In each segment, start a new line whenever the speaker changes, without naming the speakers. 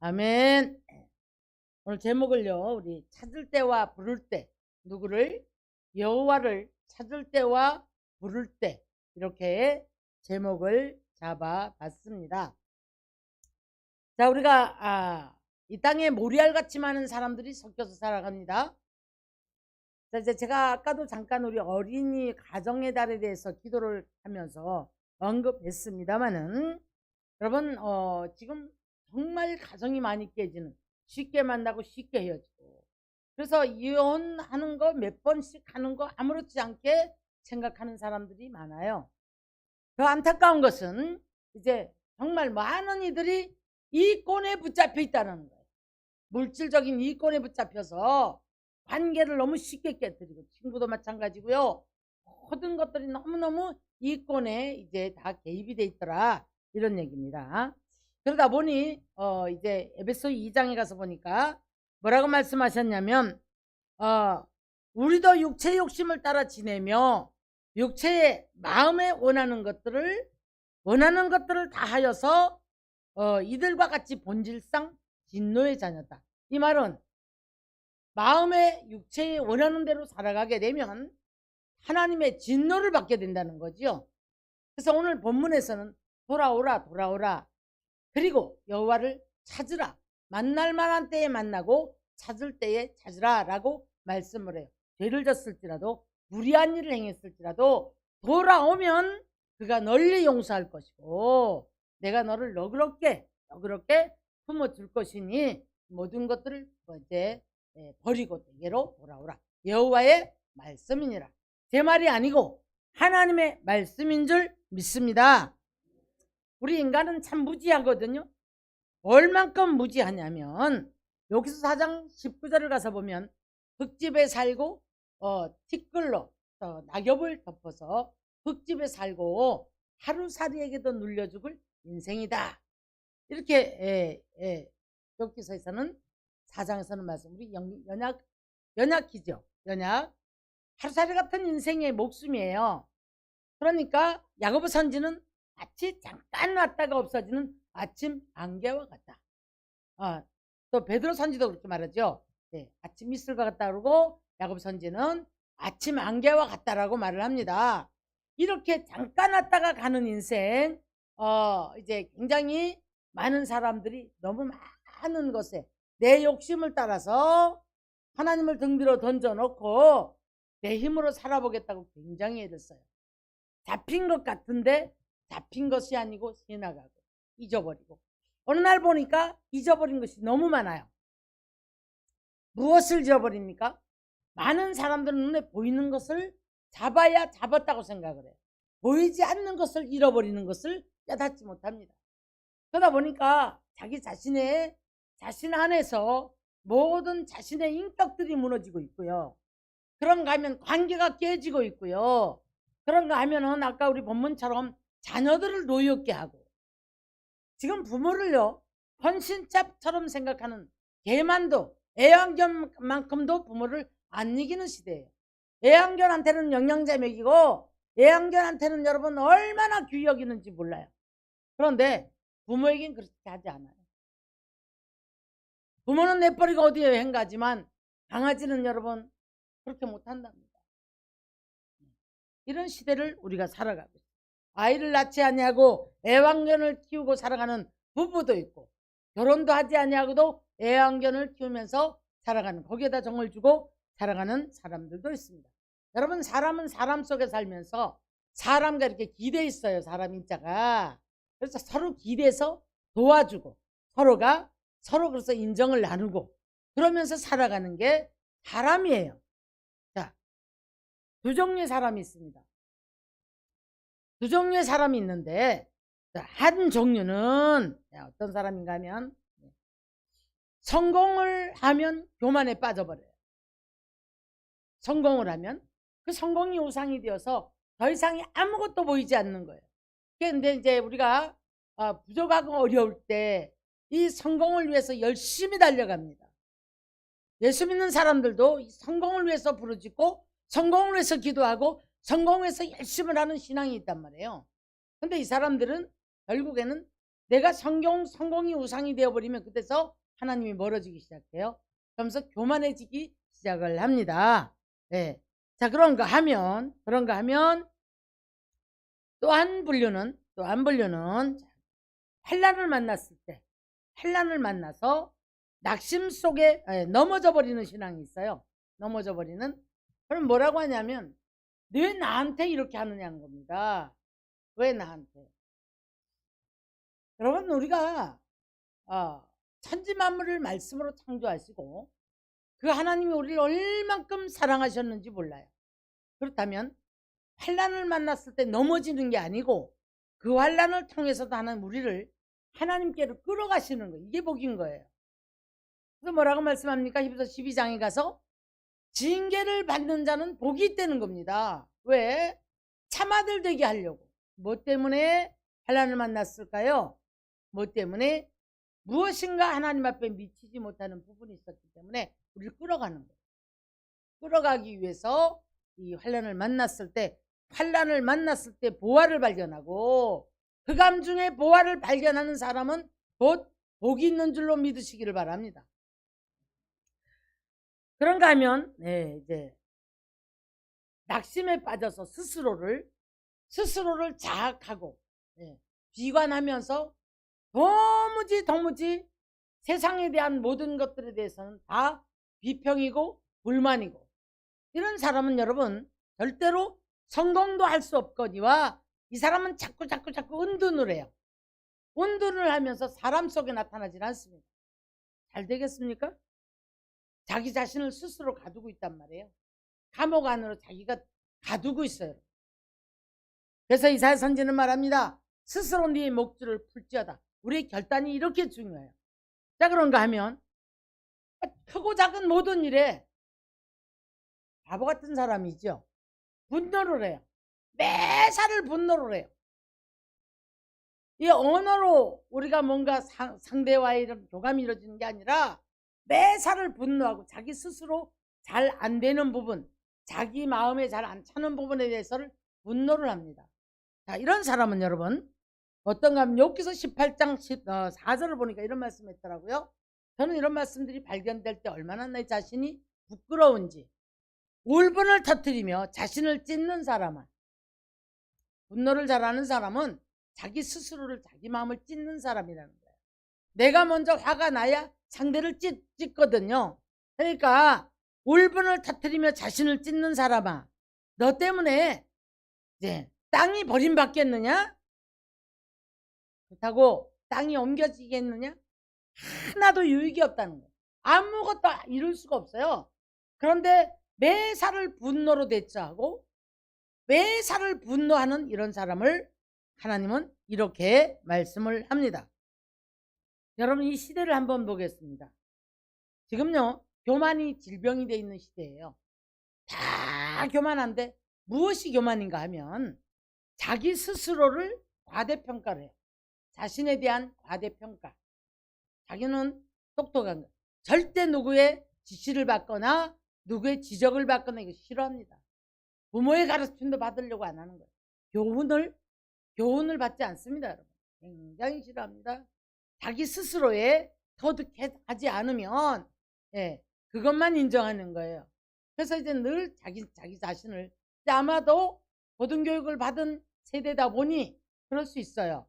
아멘. 오늘 제목을요. 우리 찾을 때와 부를 때 누구를 여호와를 찾을 때와 부를 때 이렇게 제목을 잡아 봤습니다. 자, 우리가 아, 이 땅에 모리알 같이 많은 사람들이 섞여서 살아갑니다. 자, 이제 제가 아까도 잠깐 우리 어린이 가정의 달에 대해서 기도를 하면서 언급했습니다만은 여러분 어, 지금 정말 가정이 많이 깨지는 쉽게 만나고 쉽게 헤어지고 그래서 이혼하는 거 몇 번씩 하는 거 아무렇지 않게 생각하는 사람들이 많아요. 그 안타까운 것은 이제 정말 많은 이들이 이권에 붙잡혀 있다는 거예요. 물질적인 이권에 붙잡혀서 관계를 너무 쉽게 깨뜨리고 친구도 마찬가지고요. 모든 것들이 너무너무 이권에 이제 다 개입이 돼 있더라 이런 얘기입니다. 그러다 보니 어 이제 에베소 2장에 가서 보니까 뭐라고 말씀하셨냐면 어 우리도 육체 욕심을 따라 지내며 육체의 마음에 원하는 것들을 원하는 것들을 다 하여서 어 이들과 같이 본질상 진노의 자녀다. 이 말은 마음의 육체에 원하는 대로 살아가게 되면 하나님의 진노를 받게 된다는 거지요. 그래서 오늘 본문에서는 돌아오라 돌아오라 그리고 여호와를 찾으라 만날 만한 때에 만나고 찾을 때에 찾으라 라고 말씀을 해요. 죄를 졌을지라도 무리한 일을 행했을지라도 돌아오면 그가 널리 용서할 것이고 내가 너를 너그럽게 너그럽게 품어줄 것이니 모든 것들을 이제 예, 버리고 내게로 돌아오라. 여호와의 말씀이니라. 제 말이 아니고 하나님의 말씀인 줄 믿습니다. 우리 인간은 참 무지하거든요. 얼만큼 무지하냐면 여기서 4장 19절을 가서 보면 흙집에 살고 어, 티끌로 어, 낙엽을 덮어서 흙집에 살고 하루살이에게도 눌려 죽을 인생이다. 이렇게 예, 예, 여기서에서는 사장에서는 말씀 우리 연, 연약 연약이죠. 연약 하루살이 같은 인생의 목숨이에요. 그러니까 야고보 선지는 마치 잠깐 왔다가 없어지는 아침 안개와 같다. 아, 또 베드로 선지도 그렇게 말하죠. 네, 아침 이슬과 같다 그러고 야고보 선지는 아침 안개와 같다라고 말을 합니다. 이렇게 잠깐 왔다가 가는 인생, 어, 이제 굉장히 많은 사람들이 너무 많은 것에 내 욕심을 따라서 하나님을 등 뒤로 던져놓고 내 힘으로 살아보겠다고 굉장히 애들어요 잡힌 것 같은데 잡힌 것이 아니고 새나가고 잊어버리고 어느 날 보니까 잊어버린 것이 너무 많아요. 무엇을 잊어버립니까? 많은 사람들은 눈에 보이는 것을 잡아야 잡았다고 생각을 해요. 보이지 않는 것을 잃어버리는 것을 깨닫지 못합니다. 그러다 보니까 자기 자신의 자신 안에서 모든 자신의 인격들이 무너지고 있고요. 그런가 하면 관계가 깨지고 있고요. 그런가 하면은 아까 우리 본문처럼 자녀들을 노엽게 하고 지금 부모를요 헌신잡처럼 생각하는 개만도 애완견만큼도 부모를 안 이기는 시대예요. 애완견한테는 영양제 먹이고 애완견한테는 여러분 얼마나 귀히 여기는지 몰라요. 그런데 부모에겐 그렇게 하지 않아요. 부모는 내버리고 어디에 여행 가지만 강아지는 여러분 그렇게 못한답니다. 이런 시대를 우리가 살아가고 있어요. 아이를 낳지 아니하고 애완견을 키우고 살아가는 부부도 있고 결혼도 하지 아니하고도 애완견을 키우면서 살아가는 거기에다 정을 주고 살아가는 사람들도 있습니다. 여러분 사람은 사람 속에 살면서 사람과 이렇게 기대 있어요. 사람 인자가. 그래서 서로 기대서 도와주고 서로가 서로 그래서 인정을 나누고 그러면서 살아가는 게 사람이에요. 자, 두 종류의 사람이 있습니다. 두 종류의 사람이 있는데 한 종류는 어떤 사람인가 하면 성공을 하면 교만에 빠져버려요. 성공을 하면 그 성공이 우상이 되어서 더 이상이 아무것도 보이지 않는 거예요. 그런데 이제 우리가 어, 부족하고 어려울 때 이 성공을 위해서 열심히 달려갑니다. 예수 믿는 사람들도 성공을 위해서 부르짖고 성공을 위해서 기도하고 성공을 위해서 열심을 하는 신앙이 있단 말이에요. 근데 이 사람들은 결국에는 내가 성경 성공이 우상이 되어버리면 그때서 하나님이 멀어지기 시작해요. 그러면서 교만해지기 시작을 합니다. 네. 자 그런가 하면 그런가 하면 또 한 분류는 또 한 분류는 환란을 만났을 때 환란을 만나서 낙심 속에 에, 넘어져 버리는 신앙이 있어요. 넘어져 버리는 그럼 뭐라고 하냐면 왜 나한테 이렇게 하느냐는 겁니다. 왜 나한테? 여러분 우리가 어, 천지 만물을 말씀으로 창조하시고 그 하나님이 우리를 얼만큼 사랑하셨는지 몰라요. 그렇다면 환란을 만났을 때 넘어지는 게 아니고 그 환란을 통해서도 하나님 우리를 하나님께로 끌어가시는 거 이게 복인 거예요. 그래서 뭐라고 말씀합니까? 히브리서 12장에 가서 징계를 받는 자는 복이 있다는 겁니다. 왜? 참아들 되게 하려고. 뭐 때문에 환란을 만났을까요? 뭐 때문에 무엇인가 하나님 앞에 미치지 못하는 부분이 있었기 때문에 우리를 끌어가는 거예요. 끌어가기 위해서 이 환란을 만났을 때 환란을 만났을 때 보화를 발견하고 흑암 중에 보화를 발견하는 사람은 곧 복이 있는 줄로 믿으시기를 바랍니다. 그런가 하면 네, 이제 낙심에 빠져서 스스로를 스스로를 자학하고 예, 비관하면서 도무지 도무지 세상에 대한 모든 것들에 대해서는 다 비평이고 불만이고 이런 사람은 여러분 절대로 성공도 할 수 없거니와 이 사람은 자꾸 자꾸 자꾸 은둔을 해요. 은둔을 하면서 사람 속에 나타나질 않습니다. 잘 되겠습니까? 자기 자신을 스스로 가두고 있단 말이에요. 감옥 안으로 자기가 가두고 있어요. 그래서 이사야 선지는 말합니다. 스스로 네 목줄을 풀지어다. 우리의 결단이 이렇게 중요해요. 자 그런가 하면 크고 작은 모든 일에 바보 같은 사람이죠. 분노를 해요. 매사를 분노를 해요. 이 언어로 우리가 뭔가 상, 상대와의 이런 교감이 이루어지는 게 아니라 매사를 분노하고 자기 스스로 잘 안 되는 부분, 자기 마음에 잘 안 차는 부분에 대해서를 분노를 합니다. 자, 이런 사람은 여러분 어떤가 하면 여기서 18장 10, 어, 4절을 보니까 이런 말씀 했더라고요. 저는 이런 말씀들이 발견될 때 얼마나 내 자신이 부끄러운지 울분을 터뜨리며 자신을 찢는 사람은 분노를 잘하는 사람은 자기 스스로를 자기 마음을 찢는 사람이라는 거예요. 내가 먼저 화가 나야 상대를 찢, 찢거든요. 그러니까 울분을 터뜨리며 자신을 찢는 사람아 너 때문에 이제 땅이 버림받겠느냐? 그렇다고 땅이 옮겨지겠느냐? 하나도 유익이 없다는 거예요. 아무것도 이룰 수가 없어요. 그런데 매사를 분노로 대처하고 매사를 분노하는 이런 사람을 하나님은 이렇게 말씀을 합니다. 여러분 이 시대를 한번 보겠습니다. 지금요 교만이 질병이 돼 있는 시대예요. 다 교만한데 무엇이 교만인가 하면 자기 스스로를 과대평가를 해요. 자신에 대한 과대평가. 자기는 똑똑한 거. 절대 누구의 지시를 받거나 누구의 지적을 받거나 이거 싫어합니다. 부모의 가르침도 받으려고 안 하는 거예요. 교훈을 교훈을 받지 않습니다, 여러분. 굉장히 싫어합니다. 자기 스스로에 터득하지 않으면 예, 그것만 인정하는 거예요. 그래서 이제 늘 자기 자기 자신을 아마도 고등교육을 받은 세대다 보니 그럴 수 있어요.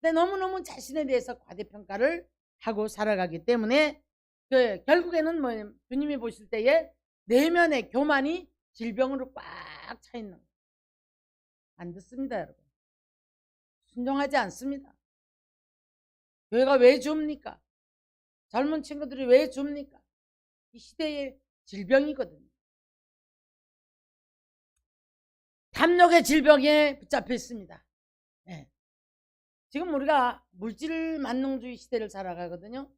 근데 너무너무 자신에 대해서 과대평가를 하고 살아가기 때문에 그 결국에는 뭐 주님이 보실 때에 내면의 교만이 질병으로 꽉 차 있는 거예요. 안 듣습니다, 여러분. 순종하지 않습니다. 교회가 왜 줍니까? 젊은 친구들이 왜 줍니까? 이 시대의 질병이거든요. 탐욕의 질병에 붙잡혀 있습니다. 네. 지금 우리가 물질 만능주의 시대를 살아가거든요.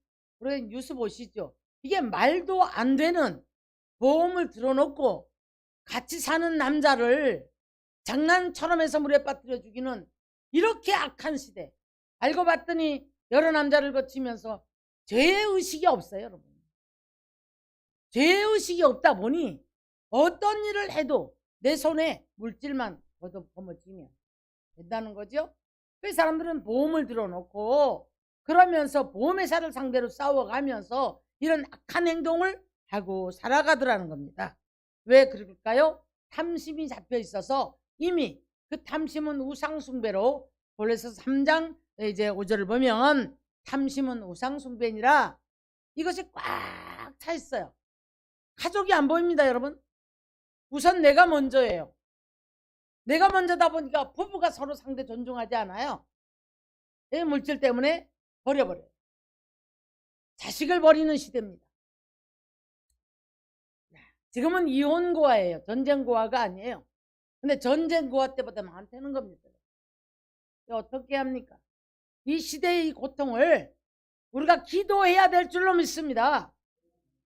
우리가 뉴스 보시죠. 이게 말도 안 되는 보험을 들어놓고 같이 사는 남자를 장난처럼 해서 물에 빠뜨려 주기는 이렇게 악한 시대. 알고 봤더니 여러 남자를 거치면서 죄의식이 없어요, 여러분. 죄의식이 없다 보니 어떤 일을 해도 내 손에 물질만 걷어지면 된다는 거죠. 그 사람들은 보험을 들어놓고 그러면서 보험회사를 상대로 싸워가면서 이런 악한 행동을 하고 살아가더라는 겁니다. 왜 그럴까요? 탐심이 잡혀 있어서 이미 그 탐심은 우상숭배로 골로새 3장 이제 5절을 보면 탐심은 우상숭배니라 이것이 꽉 차 있어요. 가족이 안 보입니다, 여러분. 우선 내가 먼저예요. 내가 먼저다 보니까 부부가 서로 상대 존중하지 않아요. 이 물질 때문에 버려버려요. 자식을 버리는 시대입니다. 지금은 이혼고아예요. 전쟁고아가 아니에요. 근데 전쟁고아 때보다 많다는 겁니다. 어떻게 합니까? 이 시대의 이 고통을 우리가 기도해야 될 줄로 믿습니다.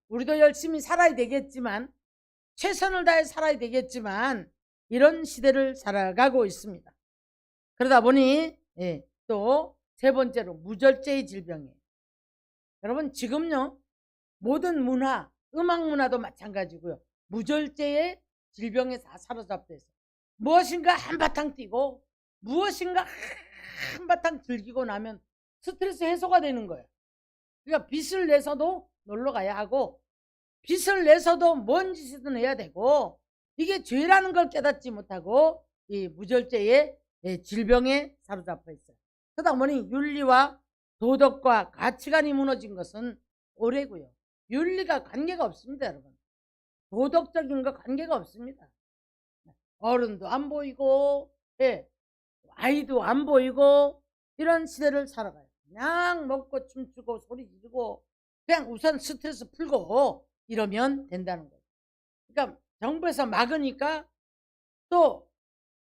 우리도 열심히 살아야 되겠지만 최선을 다해 살아야 되겠지만 이런 시대를 살아가고 있습니다. 그러다 보니 예, 또 세 번째로 무절제의 질병이에요. 여러분 지금요 모든 문화, 음악 문화도 마찬가지고요. 무절제의 질병에 다 사로잡혀 있어요. 무엇인가 한바탕 뛰고 무엇인가 한바탕 즐기고 나면 스트레스 해소가 되는 거예요. 그러니까 빚을 내서도 놀러 가야 하고 빚을 내서도 뭔 짓이든 해야 되고 이게 죄라는 걸 깨닫지 못하고 이 무절제의 예, 질병에 사로잡혀 있어요. 그러다 보니 윤리와 도덕과 가치관이 무너진 것은 오래고요. 윤리가 관계가 없습니다, 여러분. 도덕적인 거 관계가 없습니다. 어른도 안 보이고, 예, 아이도 안 보이고, 이런 시대를 살아가요. 그냥 먹고 춤추고 소리 지르고, 그냥 우선 스트레스 풀고 이러면 된다는 거예요. 그러니까 정부에서 막으니까 또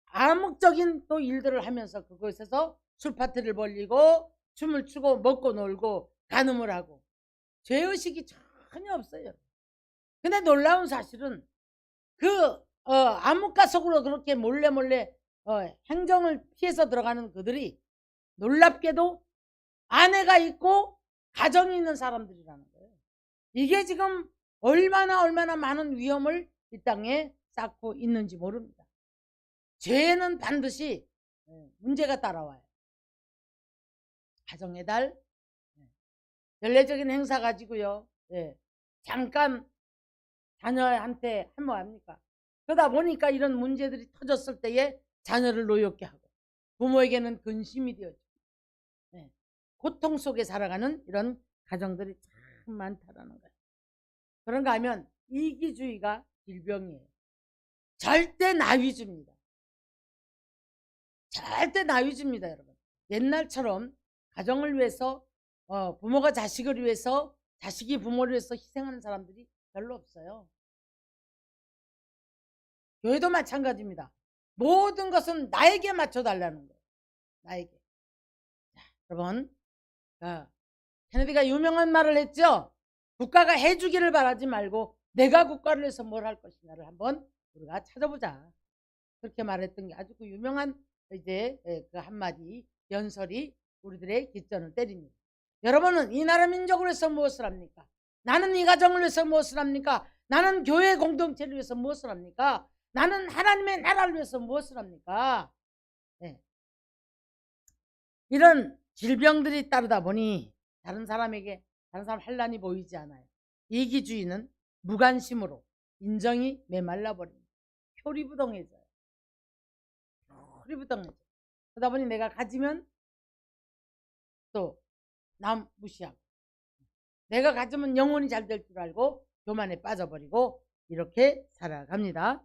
암묵적인 또 일들을 하면서 그곳에서 술 파티를 벌리고 춤을 추고 먹고 놀고 간음을 하고 죄의식이 전혀 없어요. 근데 놀라운 사실은 그 어, 암묵가 속으로 그렇게 몰래 몰래 어, 행정을 피해서 들어가는 그들이 놀랍게도 아내가 있고 가정이 있는 사람들이라는 거예요. 이게 지금 얼마나 얼마나 많은 위험을 이 땅에 쌓고 있는지 모릅니다. 죄는 반드시 예, 문제가 따라와요. 가정의 달, 예, 연례적인 행사 가지고요. 예, 잠깐 자녀한테 한뭐 합니까? 그러다 보니까 이런 문제들이 터졌을 때에 자녀를 노엽게 하고 부모에게는 근심이 되어지고 예, 고통 속에 살아가는 이런 가정들이 참 많다라는 거예요. 그런가 하면 이기주의가 질병이에요. 절대 나 위주입니다. 절대 나 위주입니다, 여러분. 옛날처럼 가정을 위해서 어, 부모가 자식을 위해서 자식이 부모를 위해서 희생하는 사람들이 별로 없어요. 교회도 마찬가지입니다. 모든 것은 나에게 맞춰달라는 거예요. 나에게. 자, 여러분, 자, 케네디가 유명한 말을 했죠. 국가가 해주기를 바라지 말고 내가 국가를 위해서 뭘 할 것이냐를 한번 우리가 찾아보자. 그렇게 말했던 게 아주 그 유명한 이제 예, 그 한마디 연설이 우리들의 기전을 때립니다. 여러분은 이 나라 민족을 위해서 무엇을 합니까? 나는 이 가정을 위해서 무엇을 합니까? 나는 교회 공동체를 위해서 무엇을 합니까? 나는 하나님의 나라를 위해서 무엇을 합니까? 네. 이런 질병들이 따르다 보니 다른 사람에게 다른 사람 환란이 보이지 않아요. 이기주의는 무관심으로 인정이 메말라 버립니다. 표리부동해져요. 표리부동해져. 그러다 보니 내가 가지면 또 남 무시하고 내가 가지면 영혼이 잘 될 줄 알고 교만에 빠져버리고 이렇게 살아갑니다.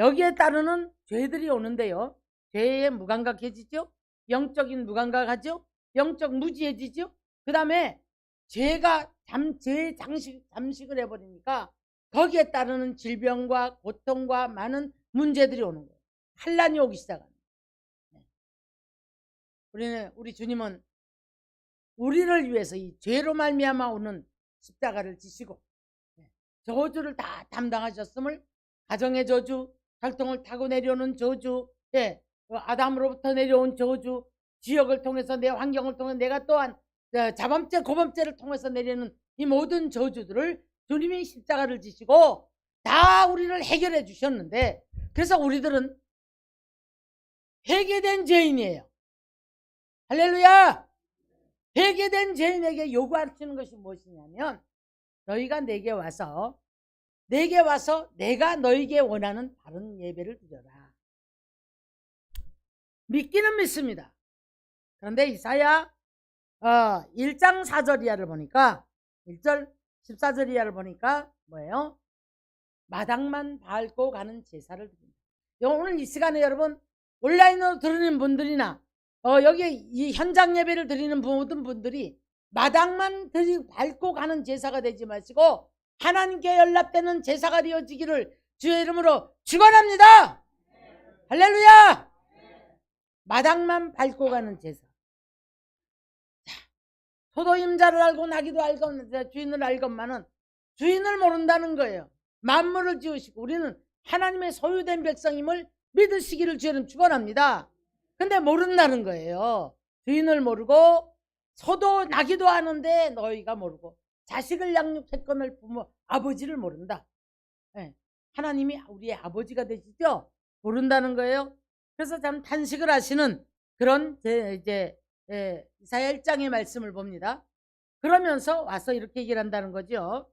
여기에 따르는 죄들이 오는데요. 죄에 무감각해지죠. 영적인 무감각하죠. 영적 무지해지죠. 그 다음에 죄가 잠, 죄 장식, 잠식을 해버리니까 거기에 따르는 질병과 고통과 많은 문제들이 오는 거예요. 환란이 오기 시작합니다. 네. 우리는 우리 주님은 우리를 위해서 이 죄로 말미암아 오는 십자가를 지시고 네, 저주를 다 담당하셨음을 가정의 저주, 활동을 타고 내려오는 저주, 예, 아담으로부터 내려온 저주, 지역을 통해서 내 환경을 통해 내가 또한 어, 자범죄, 고범죄를 통해서 내리는 이 모든 저주들을 주님이 십자가를 지시고 다 우리를 해결해 주셨는데 그래서 우리들은 회개된 죄인이에요. 할렐루야! 회개된 죄인에게 요구하시는 것이 무엇이냐면 너희가 내게 와서 내게 와서 내가 너에게 원하는 바른 예배를 드려라. 믿기는 믿습니다. 그런데 이사야 어, 1장 4절 이하를 보니까 1절 14절 이하를 보니까 뭐예요? 마당만 밟고 가는 제사를 드립니다. 오늘 이 시간에 여러분 온라인으로 들으는 분들이나 어, 여기 이 현장 예배를 드리는 모든 분들이 마당만 들이 밟고 가는 제사가 되지 마시고 하나님께 연락되는 제사가 되어지기를 주의 이름으로 축원합니다. 할렐루야! 마당만 밟고 가는 제사. 자, 소도 임자를 알고 나기도 알건 주인을 알건만은 주인을 모른다는 거예요. 만물을 지으시고 우리는 하나님의 소유된 백성임을 믿으시기를 주님 축원합니다. 근데 모른다는 거예요. 주인을 모르고 소도 나기도 하는데 너희가 모르고 자식을 양육했건을 부모 아버지를 모른다. 예, 하나님이 우리의 아버지가 되시죠? 모른다는 거예요. 그래서 참 탄식을 하시는 그런 제, 이제 예, 이사야 1장의 말씀을 봅니다. 그러면서 와서 이렇게 얘기를 한다는 거죠.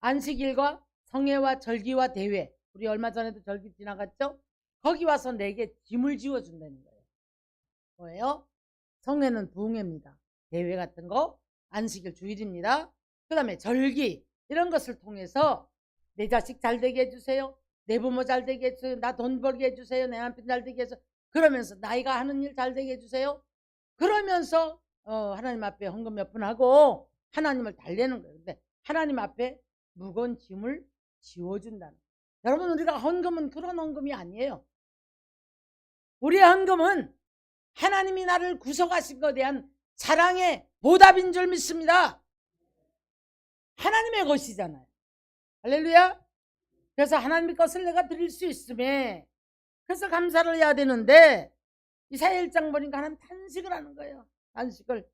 안식일과 성회와 절기와 대회 우리 얼마 전에도 절기 지나갔죠? 거기 와서 내게 짐을 지워준다는 거예요. 뭐예요? 성회는 부흥회입니다. 대회 같은 거 안식일 주일입니다. 그 다음에 절기 이런 것을 통해서 내 자식 잘 되게 해주세요. 내 부모 잘 되게 해주세요. 나 돈 벌게 해주세요. 내 남편 잘 되게 해서 그러면서 나이가 하는 일 잘 되게 해주세요. 그러면서 어, 하나님 앞에 헌금 몇 푼 하고 하나님을 달래는 거예요. 근데 하나님 앞에 무거운 짐을 지워준다는. 여러분 우리가 헌금은 그런 헌금이 아니에요. 우리의 헌금은 하나님이 나를 구속하신 것에 대한 사랑의 보답인 줄 믿습니다. 하나님의 것이잖아요. 할렐루야. 그래서 하나님의 것을 내가 드릴 수 있음에 그래서 감사를 해야 되는데 이사야 1장 보니까 하나님 탄식을 하는 거예요. 탄식을.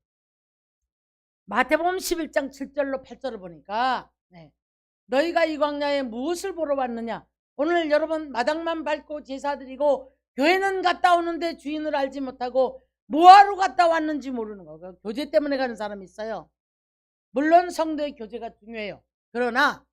마태복음 11장 7절로 8절을 보니까 네. 너희가 이 광야에 무엇을 보러 왔느냐? 오늘 여러분 마당만 밟고 제사 드리고 교회는 갔다 오는데 주인을 알지 못하고 뭐하러 갔다 왔는지 모르는 거. 교제 때문에 가는 사람이 있어요. 물론 성도의 교제가 중요해요. 그러나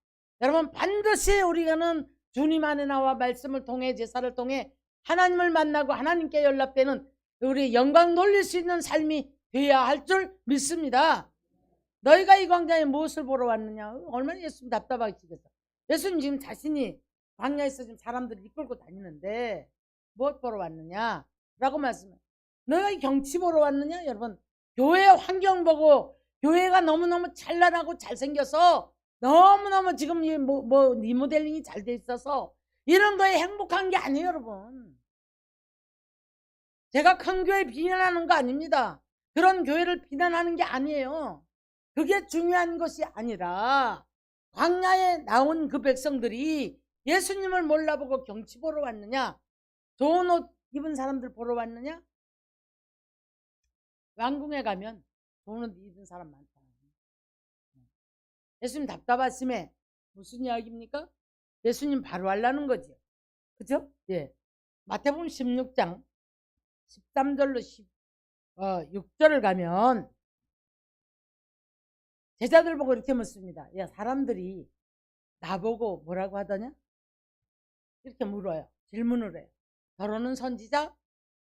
여러분 반드시 우리가는 주님 안에 나와 말씀을 통해 제사를 통해 하나님을 만나고 하나님께 연락되는 우리 영광 돌릴 수 있는 삶이 되어야 할 줄 믿습니다. 너희가 이 광야에 무엇을 보러 왔느냐? 얼마나 예수님 답답하시겠어. 예수님 지금 자신이 광야에서 지금 사람들을 이끌고 다니는데 무엇 보러 왔느냐? 라고 말씀해. 너희가 이 경치 보러 왔느냐? 여러분, 교회 환경 보고 교회가 너무너무 찬란하고 잘생겨서 너무너무 지금 이 뭐, 뭐, 리모델링이 잘 돼 있어서 이런 거에 행복한 게 아니에요, 여러분. 제가 큰 교회 비난하는 거 아닙니다. 그런 교회를 비난하는 게 아니에요. 그게 중요한 것이 아니라 광야에 나온 그 백성들이 예수님을 몰라보고 경치 보러 왔느냐? 좋은 옷 입은 사람들 보러 왔느냐? 왕궁에 가면 옷 입은 사람 많다. 예수님 답답하심에 무슨 이야기입니까? 예수님 바로 하려는 거죠. 그죠? 예. 마태복음 16장 13절로 10, 어, 6절을 가면 제자들 보고 이렇게 묻습니다. 야, 사람들이 나보고 뭐라고 하더냐? 이렇게 물어요. 질문을 해요. 더러는 선지자,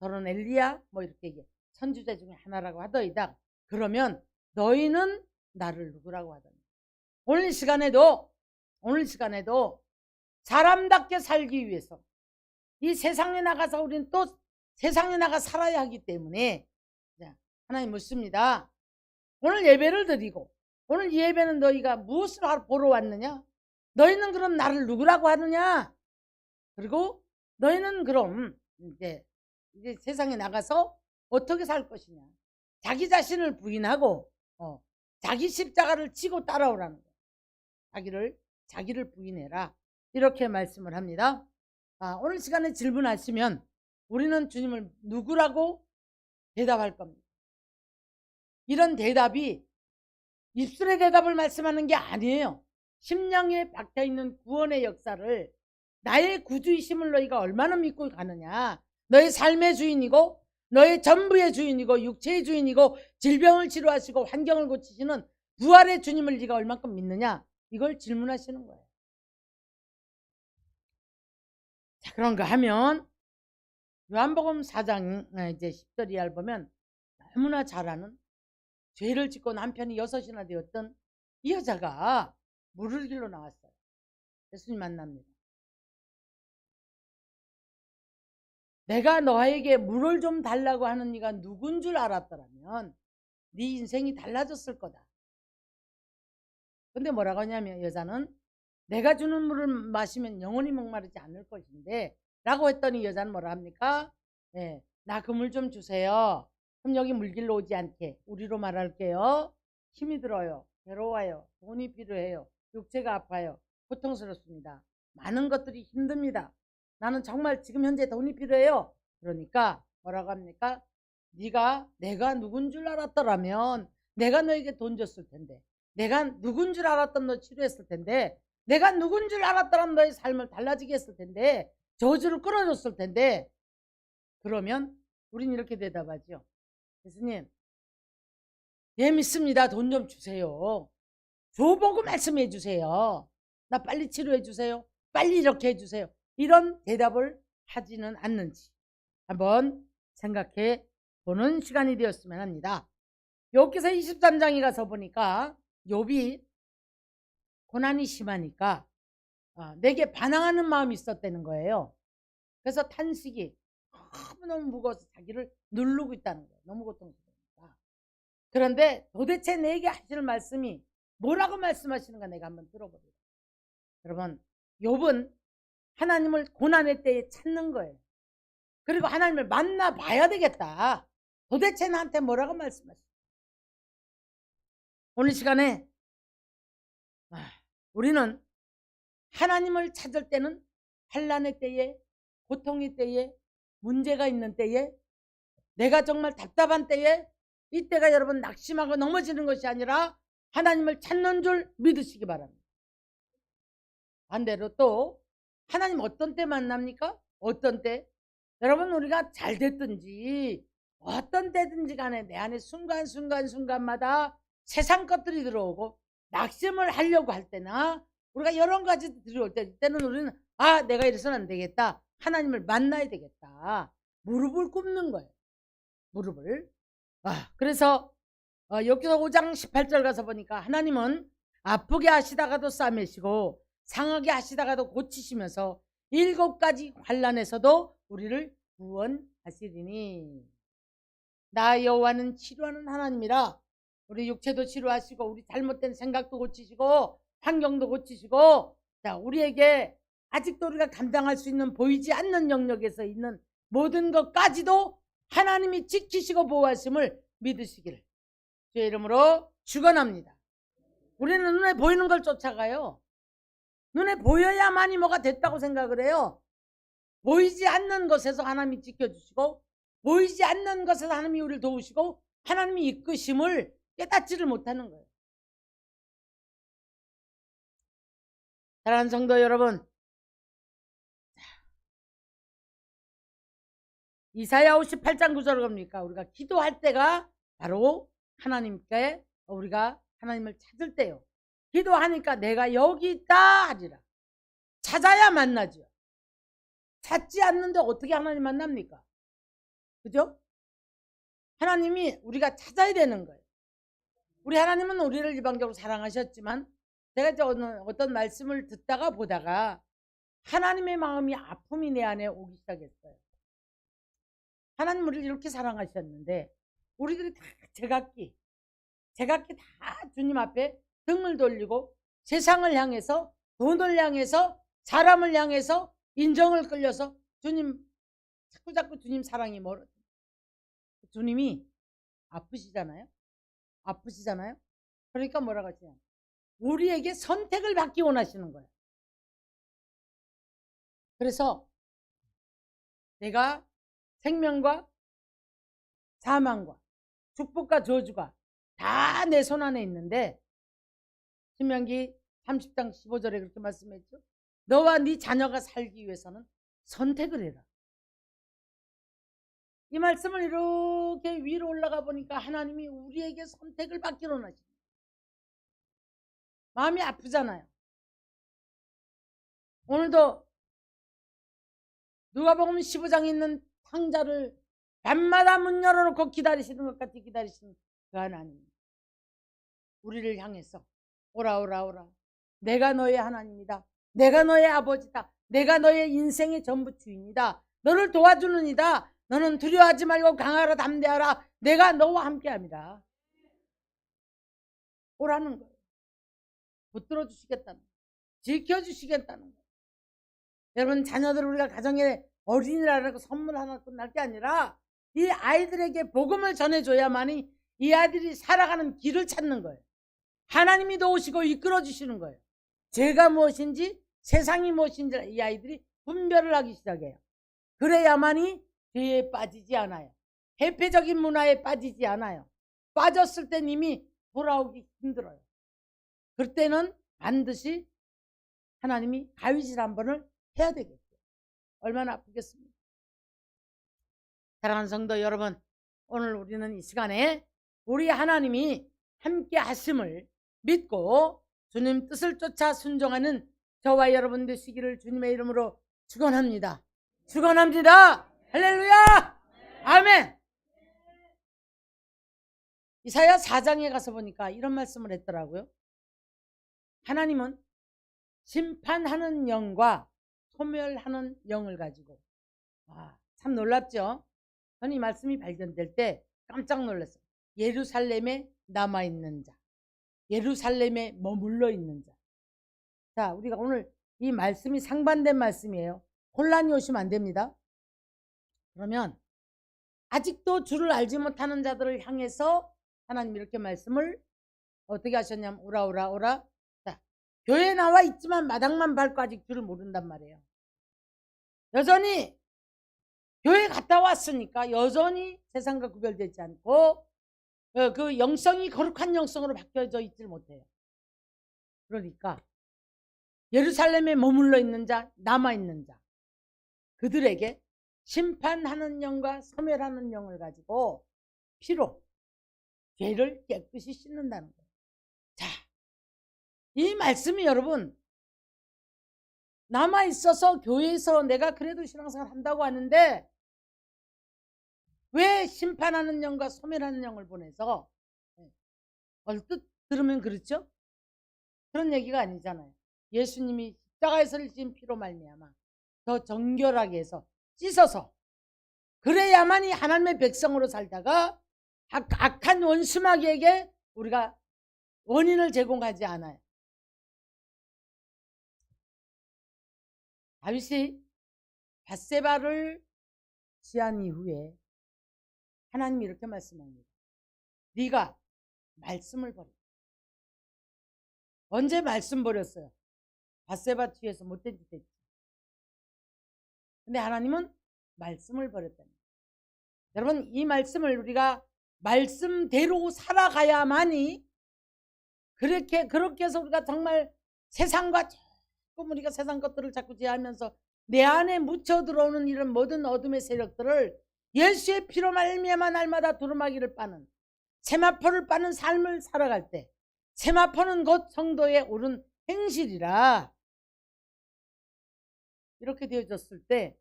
더러는 엘리야, 뭐 이렇게 얘기해. 선지자 중에 하나라고 하더이다. 그러면 너희는 나를 누구라고 하더냐? 오늘 시간에도 오늘 시간에도 사람답게 살기 위해서 이 세상에 나가서 우리는 또 세상에 나가 살아야 하기 때문에 하나님 묻습니다. 오늘 예배를 드리고 오늘 예배는 너희가 무엇을 보러 왔느냐? 너희는 그럼 나를 누구라고 하느냐? 그리고 너희는 그럼 이제, 이제 세상에 나가서 어떻게 살 것이냐? 자기 자신을 부인하고 어, 자기 십자가를 치고 따라오라는 거예요. 자기를 자기를 부인해라 이렇게 말씀을 합니다. 아, 오늘 시간에 질문하시면 우리는 주님을 누구라고 대답할 겁니다. 이런 대답이 입술의 대답을 말씀하는 게 아니에요. 심령에 박혀 있는 구원의 역사를 나의 구주이심을 너희가 얼마나 믿고 가느냐. 너의 삶의 주인이고 너의 전부의 주인이고 육체의 주인이고 질병을 치료하시고 환경을 고치시는 부활의 주님을 네가 얼만큼 믿느냐? 이걸 질문하시는 거예요. 자, 그런가 하면 요한복음 4장 아, 이제 10절 이하를 보면 너무나 잘 아는 죄를 짓고 남편이 여섯이나 되었던 이 여자가 물을 길러 나왔어요. 예수님 만납니다. 내가 너에게 물을 좀 달라고 하는 네가 누군 줄 알았더라면 네 인생이 달라졌을 거다. 근데 뭐라고 하냐면 여자는 내가 주는 물을 마시면 영원히 목마르지 않을 것인데 라고 했더니 여자는 뭐라 합니까? 예, 나그 물 좀 주세요. 그럼 여기 물길로 오지 않게 우리로 말할게요. 힘이 들어요. 괴로워요. 돈이 필요해요. 육체가 아파요. 고통스럽습니다. 많은 것들이 힘듭니다. 나는 정말 지금 현재 돈이 필요해요. 그러니까 뭐라고 합니까? 네가 내가 누군 줄 알았더라면 내가 너에게 돈 줬을 텐데 내가 누군 줄 알았던 너 치료했을 텐데 내가 누군 줄 알았더라면 너의 삶을 달라지게 했을 텐데 저주를 끌어줬을 텐데 그러면 우린 이렇게 대답하죠. 예수님 예 믿습니다. 돈 좀 주세요. 줘 보고 말씀해 주세요. 나 빨리 치료해 주세요. 빨리 이렇게 해 주세요. 이런 대답을 하지는 않는지 한번 생각해 보는 시간이 되었으면 합니다. 여기서 23장에 가서 보니까 욥이 고난이 심하니까 아, 내게 반항하는 마음이 있었다는 거예요. 그래서 탄식이 너무너무 무거워서 자기를 누르고 있다는 거예요. 너무 고통스러우니까. 그런데 도대체 내게 하시는 말씀이 뭐라고 말씀하시는가 내가 한번 들어보세요. 여러분, 욥은 하나님을 고난의 때에 찾는 거예요. 그리고 하나님을 만나 봐야 되겠다. 도대체 나한테 뭐라고 말씀하시죠? 오늘 시간에 아, 우리는 하나님을 찾을 때는 환란의 때에 고통의 때에 문제가 있는 때에 내가 정말 답답한 때에 이때가 여러분 낙심하고 넘어지는 것이 아니라 하나님을 찾는 줄 믿으시기 바랍니다. 반대로 또 하나님 어떤 때 만납니까? 어떤 때? 여러분 우리가 잘 됐든지 어떤 때든지 간에 내 안에 순간순간 순간마다 세상 것들이 들어오고 낙심을 하려고 할 때나 우리가 여러 가지 들어올 때 이때는 우리는 아 내가 이래서는 안 되겠다 하나님을 만나야 되겠다 무릎을 꿇는 거예요 무릎을 아 그래서 어, 여기서 5장 18절 가서 보니까 하나님은 아프게 하시다가도 싸매시고 상하게 하시다가도 고치시면서 일곱 가지 환란에서도 우리를 구원하시리니 나 여호와는 치료하는 하나님이라 우리 육체도 치료하시고 우리 잘못된 생각도 고치시고 환경도 고치시고 자 우리에게 아직도 우리가 감당할 수 있는 보이지 않는 영역에서 있는 모든 것까지도 하나님이 지키시고 보호하심을 믿으시기를 주의 이름으로 축원합니다. 우리는 눈에 보이는 걸 쫓아가요. 눈에 보여야만이 뭐가 됐다고 생각을 해요. 보이지 않는 것에서 하나님이 지켜주시고 보이지 않는 것에서 하나님이 우리를 도우시고 하나님이 이끄심을 깨닫지를 못하는 거예요. 사랑하는 성도 여러분 이사야 58장 9절을 겁니까? 우리가 기도할 때가 바로 하나님께 우리가 하나님을 찾을 때요. 기도하니까 내가 여기 있다 하리라. 찾아야 만나죠. 찾지 않는데 어떻게 하나님 만납니까? 그죠? 하나님이 우리가 찾아야 되는 거예요. 우리 하나님은 우리를 일방적으로 사랑하셨지만 제가 이제 어떤 말씀을 듣다가 보다가 하나님의 마음이 아픔이 내 안에 오기 시작했어요. 하나님 우리를 이렇게 사랑하셨는데 우리들이 다 제각기 제각기 다 주님 앞에 등을 돌리고 세상을 향해서 돈을 향해서 사람을 향해서 인정을 끌려서 주님 자꾸 자꾸 주님 사랑이 멀어. 주님이 아프시잖아요? 아프시잖아요? 그러니까 뭐라고 하지? 우리에게 선택을 받기 원하시는 거예요. 그래서 내가 생명과 사망과 축복과 저주가 다 내 손 안에 있는데 신명기 30장 15절에 그렇게 말씀했죠. 너와 네 자녀가 살기 위해서는 선택을 해라. 이 말씀을 이렇게 위로 올라가 보니까 하나님이 우리에게 선택을 받기로 하십니다. 마음이 아프잖아요. 오늘도 누가복음 15장에 있는 상자를 밤마다 문 열어놓고 기다리시는 것 같이 기다리시는 그 하나님. 우리를 향해서 오라 오라 오라. 내가 너의 하나님이다. 내가 너의 아버지다. 내가 너의 인생의 전부 주인이다. 너를 도와주는 이다. 너는 두려워하지 말고 강하라 담대하라. 내가 너와 함께합니다. 오라는 거예요. 붙들어 주시겠다는 거예요. 지켜 주시겠다는 거예요. 여러분 자녀들 우리가 가정에 어린이라고 선물 하나 끝날 게 아니라 이 아이들에게 복음을 전해줘야만이 이 아이들이 살아가는 길을 찾는 거예요. 하나님이 도우시고 이끌어 주시는 거예요. 죄가 무엇인지 세상이 무엇인지 이 아이들이 분별을 하기 시작해요. 그래야만이 죄에 빠지지 않아요. 해패적인 문화에 빠지지 않아요. 빠졌을 땐 이미 돌아오기 힘들어요. 그때는 반드시 하나님이 가위질 한 번을 해야 되겠죠. 얼마나 아프겠습니까? 사랑하는 성도 여러분, 오늘 우리는 이 시간에 우리 하나님이 함께 하심을 믿고 주님 뜻을 쫓아 순종하는 저와 여러분 되시기를 주님의 이름으로 축원합니다. 축원합니다. 할렐루야! 아멘. 이사야 4장에 가서 보니까 이런 말씀을 했더라고요. 하나님은 심판하는 영과 소멸하는 영을 가지고 와, 참 놀랍죠? 저는 이 말씀이 발견될 때 깜짝 놀랐어요. 예루살렘에 남아있는 자, 예루살렘에 머물러 있는 자. 자, 우리가 오늘 이 말씀이 상반된 말씀이에요. 혼란이 오시면 안 됩니다. 그러면 아직도 주를 알지 못하는 자들을 향해서 하나님 이렇게 말씀을 어떻게 하셨냐면 오라 오라 오라 자 교회에 나와 있지만 마당만 밟고 아직 주를 모른단 말이에요 여전히 교회 갔다 왔으니까 여전히 세상과 구별되지 않고 어, 그 영성이 거룩한 영성으로 바뀌어져 있질 못해요 그러니까 예루살렘에 머물러 있는 자 남아 있는 자 그들에게 심판하는 영과 소멸하는 영을 가지고 피로 죄를 깨끗이 씻는다는 거예요. 자, 이 말씀이 여러분 남아 있어서 교회에서 내가 그래도 신앙생활 한다고 하는데 왜 심판하는 영과 소멸하는 영을 보내서 네, 얼뜻 들으면 그렇죠? 그런 얘기가 아니잖아요. 예수님이 십자가에서 흘리신 피로 말미암아 더 정결하게 해서 씻어서 그래야만이 하나님의 백성으로 살다가 악, 악한 원수마귀에게 우리가 원인을 제공하지 않아요. 다윗이 바세바를 취한 이후에 하나님이 이렇게 말씀합니다. 네가 말씀을 버려. 언제 말씀 버렸어요? 바세바 뒤에서 못된 짓 했지. 근데 하나님은 말씀을 버렸다는 여러분 이 말씀을 우리가 말씀대로 살아가야만이 그렇게 그렇게 해서 우리가 정말 세상과 조금 우리가 세상 것들을 자꾸 제하면서 내 안에 묻혀 들어오는 이런 모든 어둠의 세력들을 예수의 피로 말미암아 날마다 두루마기를 빠는 세마포를 빠는 삶을 살아갈 때 세마포는 곧 성도의 옳은 행실이라. 이렇게 되어졌을 때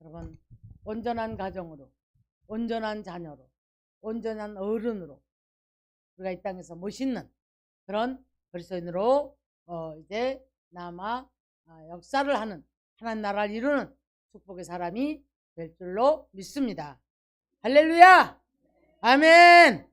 여러분 온전한 가정으로 온전한 자녀로 온전한 어른으로 우리가 이 땅에서 멋있는 그런 그리스도인으로 어 이제 남아 어 역사를 하는 하나님 나라를 이루는 축복의 사람이 될 줄로 믿습니다. 할렐루야! 아멘!